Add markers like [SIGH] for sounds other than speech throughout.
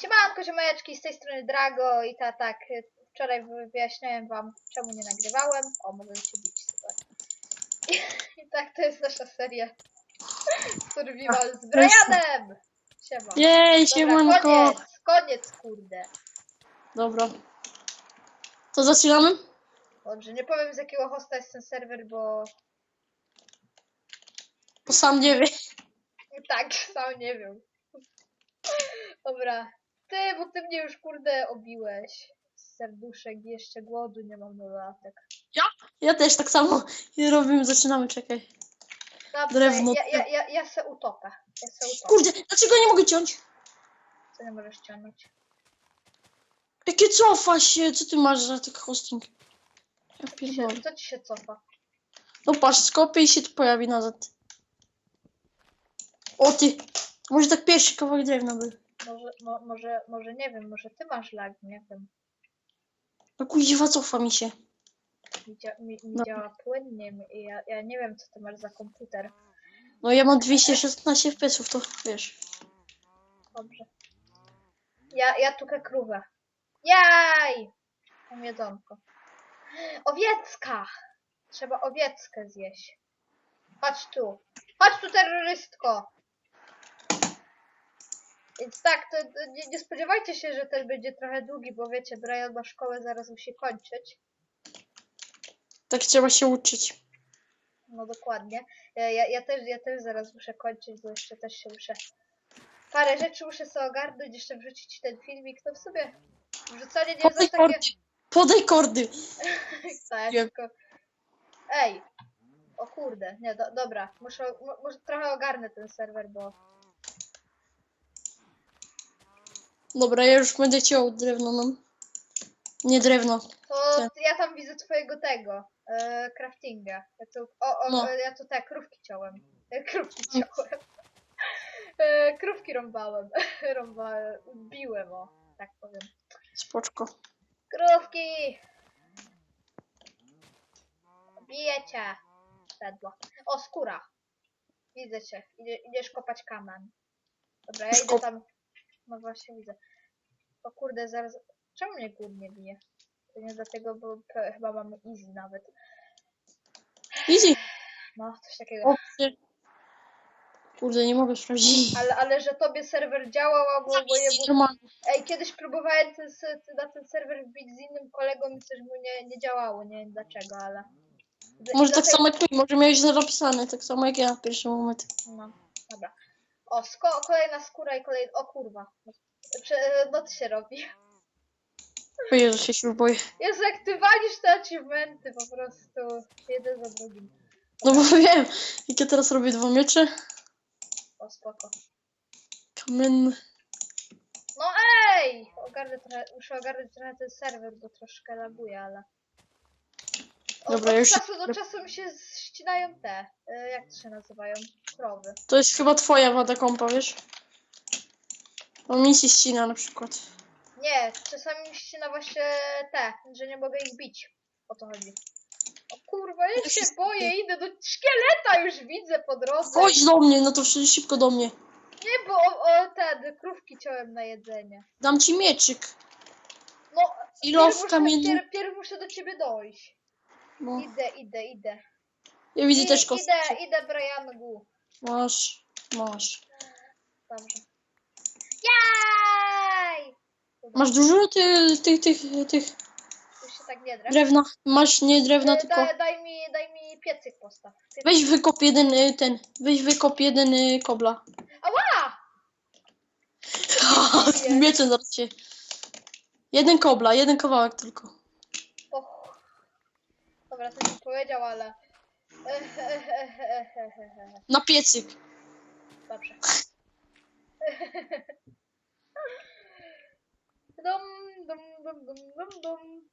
Siemanko, ziomeczki, z tej strony Drago i ta tak, y, wczoraj wy- wyjaśniałem wam, czemu nie nagrywałem. O, mogę się bić, super. I, I tak, to jest nasza seria [LAUGHS] Survival z Brianem! Siema. Jej, siemanko. koniec, koniec, kurde. Dobra. To zaczynamy? Dobrze, nie powiem z jakiego hosta jest ten serwer, bo Bo sam nie wiem. tak, sam nie wiem. Dobra. Ty, bo ty mnie już kurde obiłeś. Serduszek, jeszcze głodu nie mam na latek. Ja też tak samo. I robimy, zaczynamy, czekaj. Drewno. ja, ja, ja, ja se utopę. Ja se utopę. Kurde, dlaczego nie mogę ciąć? Co nie możesz ciągnąć? Jakie cofa się? Co ty masz za taki hosting? Ja Co ci pierdolę. się, co ci się cofa? No patrz, skopię i się tu pojawi nazad. O ty! Może tak pierwszy kawałek drewna był. Może, mo, może, może nie wiem, może ty masz lag, nie wiem. No kuźwa, cofa mi się. Mi, dzia, mi, mi No. działa płynnie i ja, ja nie wiem, co ty masz za komputer. No ja mam 216 FPS-ów, to wiesz. Dobrze. Ja, ja tukę krówę. Jaj! Mam jedzonko. Owiecka! Trzeba owieckę zjeść. Chodź tu. Chodź tu, terrorystko! Więc tak, to, to nie, nie spodziewajcie się, że ten będzie trochę długi, bo wiecie, Brian ma szkołę, zaraz musi kończyć. Tak trzeba się uczyć. No dokładnie. Ja, ja, ja, też, ja też zaraz muszę kończyć, bo jeszcze też się muszę... Parę rzeczy muszę sobie ogarnąć, jeszcze wrzucić ten filmik, to w sumie wrzucanie nie jest takie... Podaj kordy. [LAUGHS] Tak, tylko... Ej! O kurde, nie, do, dobra, muszę, mu- muszę trochę ogarnę ten serwer, bo... Dobra, ja już będę ciął drewno, no. Nie drewno. To Tak. ja tam widzę twojego tego, e, craftinga. Ja tu, o, o, No. ja tu te krówki ciąłem. E, krówki ciąłem. E, krówki rąbałem. [LAUGHS] rąbałem, biłem, o, tak powiem. Spoczko. Krówki! Bijecie! Sedło. O, skóra. Widzę cię. Idzie, idziesz kopać kamen. Dobra, ja Już idę kop- tam. No właśnie widzę. O kurde, zaraz. Czemu mnie głód nie bije? To nie dlatego, bo chyba mamy easy nawet. Easy. No, coś takiego. O, ty. Kurde, nie mogę sprawdzić. Ale, ale że tobie serwer działał, albo bo je. Ej, kiedyś próbowałem ten, na ten serwer wbić z innym kolegą i coś mu nie, nie działało, nie wiem dlaczego, ale... Może tak dlatego- samo jak ty, może miałeś napisane, tak samo jak ja w pierwszy moment. No, dobra. O, sko- kolejna skóra i kolejna... O kurwa. Prze- noc się robi. O Jezu, się już boję. Jezu, jak ty walisz te achievementy po prostu jeden za drugim. No bo wiem, jak ja teraz robię dwa miecze. O, spoko. Kamienny. No ej! Ogarnę trochę, muszę ogarnąć trochę ten serwer, bo troszkę laguje, ale... O, Dobra, od już- czasu do czasu mi się ścinają te, y, jak to się nazywają? Krowy. To jest chyba twoja wada kompa, wiesz? No mi się ścina na przykład. Nie, czasami mi ścina właśnie te, że nie mogę ich bić. O to chodzi. O kurwa, ja się się- boję, idę do szkieleta już widzę po drodze. Chodź do mnie, no to wszy- szybko do mnie. Nie, bo o, o te krówki ciąłem na jedzenie. Dam ci mieczyk. No, Kilof pierw muszę, kamienny. pierw, pierw muszę do ciebie dojść. No. Idę, idę, idę. Ja widzę I, też kostkę. idę, idę, Brian Gu. Masz, masz. Dobrze. Jaj! Masz dużo tych, tych, tych, tych Już się tak nie drę. drewna? Masz nie drewna, E, tylko... Daj, daj, mi, daj mi piecyk postaw. Piecyk. Weź wykop jeden y, ten, weź wykop jeden y, kobla. Ała! [LAUGHS] Mieczem zaraz się... Jeden kobla, jeden kawałek tylko. Och. Dobra, to mi powiedział, ale... [LAUGHS] Na piecyk. Dobrze. [LAUGHS] Dum, dum, dum, dum, dum, dum.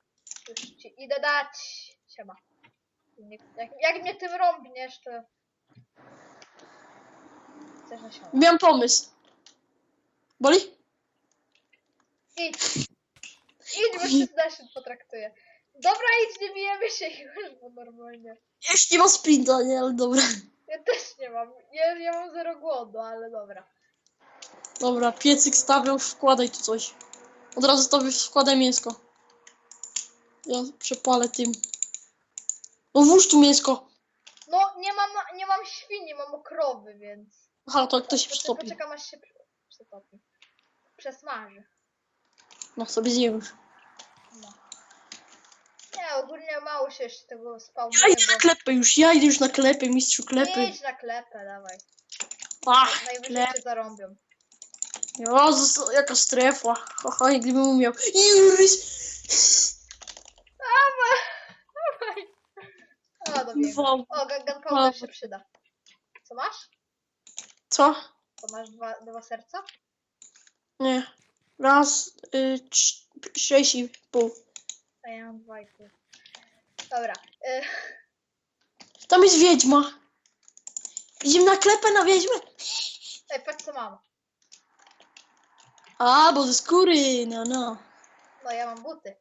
Już ci idę dać. Siema. Jak, jak mnie tym rąbniesz, to... Chcesz na siano. Miałem pomysł. Boli? Idź. Idź, bo się Naszyn potraktuje. Dobra, idź, nie bijemy się już, bo normalnie. Jeszcze nie ma sprinta, nie, ale dobra. Ja też nie mam. Ja, ja mam zero głodu, ale dobra. Dobra, piecyk stawiam, wkładaj tu coś. Od razu tobie wkładaj mięsko. Ja przepalę tym. No włóż tu mięsko. No, nie mam, nie mam świni, mam krowy, więc... Aha, to ktoś się przytopi. poczekam aż się przy- przytopi. Przesmaży. No sobie zjem już. Nie, ogólnie mało się jeszcze tego spawnuje, Ja idę na klepę już, ja idę już na klepę, mistrzu Nie klepy. idź na klepę, dawaj. Ach, Najwyżej klep. cię zarąbią. Jezus, jaka strefa. Haha, gdybym umiał. Iris! Dawaj! O, dobiegłem. Wow. O, ga- gunpowder się przyda. Co masz? Co? To masz dwa, dwa serca? Nie. Raz, y, sześć i pół. A ja mam dwa i pół. Dobra. Y, Tam jest wiedźma. Idziemy na klepę na wiedźmę? ej, patrz co mam. A, bo ze skóry, no, no. No, ja mam buty.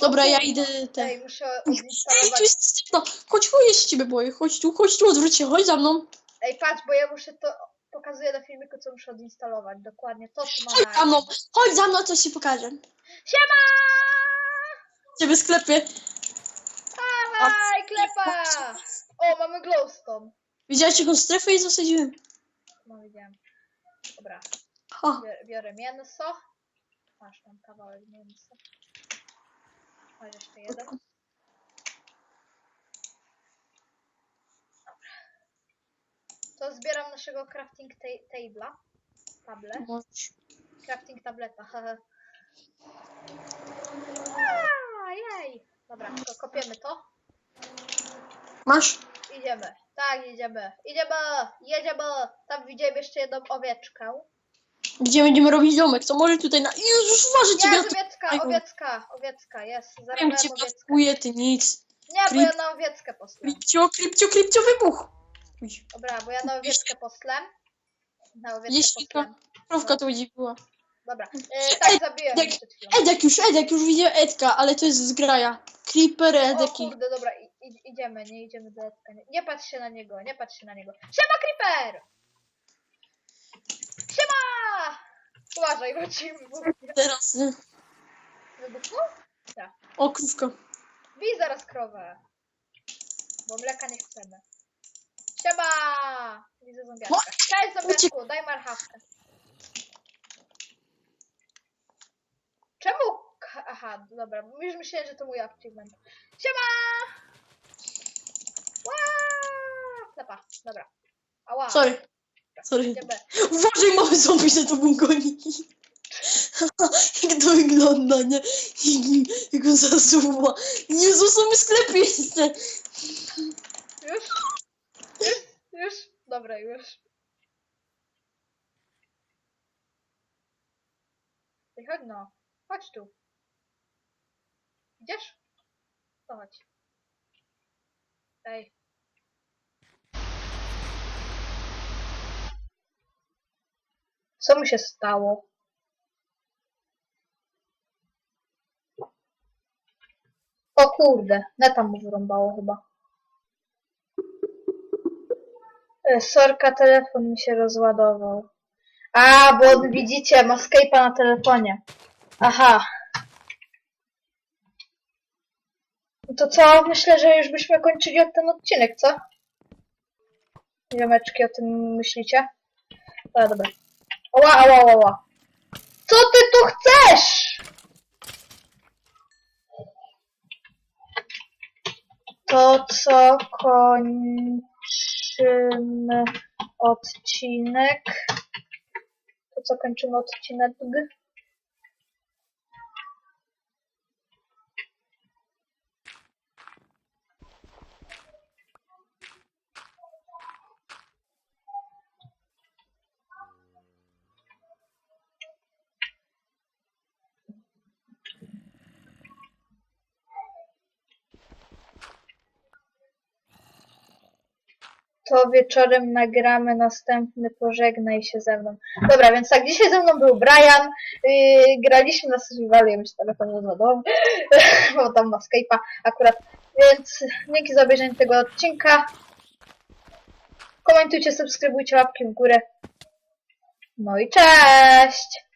Dobra, ja idę ten. Ej, muszę Ej, tu odinstalować. jest no, Chodź, chodź, się ciebie boję. Chodź tu, chodź tu, odwróć się, chodź za mną. Ej, patrz, bo ja muszę to... Pokazuję na filmiku, co muszę odinstalować. Dokładnie to, co mam Chodź na... za mną, chodź za mną, coś ci pokażę. Siema! Ciebie sklepie. Dawaj, klepa! O, mamy glowstone. Widziałeś jaką strefę i zasadziłem? No, widziałem. Dobra, biorę, biorę mięso. Masz tam kawałek mięsa. Masz jeszcze jeden. To zbieram naszego crafting ta- table'a. Table. Crafting tableta. haha. A, jej. Dobra, to kopiemy to. Masz? Idziemy. Tak, idziemy. Idziemy! Jedziemy! Tam widziałem jeszcze jedną owieczkę. Gdzie będziemy robić domek? To może tutaj na... Jezus, uważaj ciebie. Jest owiecka, owiecka, owiecka, jest. Wiem, Zarabiałem cię owieckę. blokuje, ty nic. Nie, bo ja na owieckę poslam. Klipcio, klipcio, klipcio, wybuch. Uj, Dobra, bo ja na owieckę poslam. Na owieckę Jeśli to- poslam. krówka tu będzie była. Dobra, e, tak zabiłem Edek, ją przed chwilą. Edek już, Edek, już widziałem Edka, ale to jest zgraja. Creeper, O Edeki. kurde, dobra, i, idziemy, nie idziemy do Edka. Nie, nie patrz się na niego, nie patrz się na niego. Siema, Creeper! Siema! Uważaj, wybuchnie. Teraz, y, Wybuchnął? Tak. o, krówka. Bij zaraz krowę. Bo mleka nie chcemy. Siema! Widzę zombiaczka. Cześć zombiaczku, daj marchawkę. Czemu? Aha, dobra, już myślałem, że to mój achievement. Siema! Lepa, dobra. Ała, Sorry. Sorry. idziemy. Uważaj, mały zombie za tobą goni. Jak to wygląda, nie? [LAUGHS] Jak on zasuwa. Jezus, my w sklepie jestem. Już? Już? Już? Dobra, już. Chodź no. Chodź tu. Idziesz? To chodź. Ej. Co mu się stało? O kurde, neta mu wyrąbało chyba. E, Sorka, telefon mi się rozładował. A, bo widzicie, ma Skype'a na telefonie. Aha. No To co? Myślę, że już byśmy kończyli od ten odcinek, co? Ziomeczki, o tym myślicie? A, dobra. Ała, ała, ała. Co ty tu chcesz? To co kończymy odcinek. To co kończymy odcinek. To wieczorem nagramy następny Pożegnaj się ze mną. Dobra, więc tak, dzisiaj ze mną był Brian, yy, graliśmy na survivalu, ja myślę, telefon rozładowy, [LAUGHS] bo tam ma Skype'a akurat, więc dzięki za obejrzenie tego odcinka. Komentujcie, subskrybujcie, łapki w górę. No i cześć!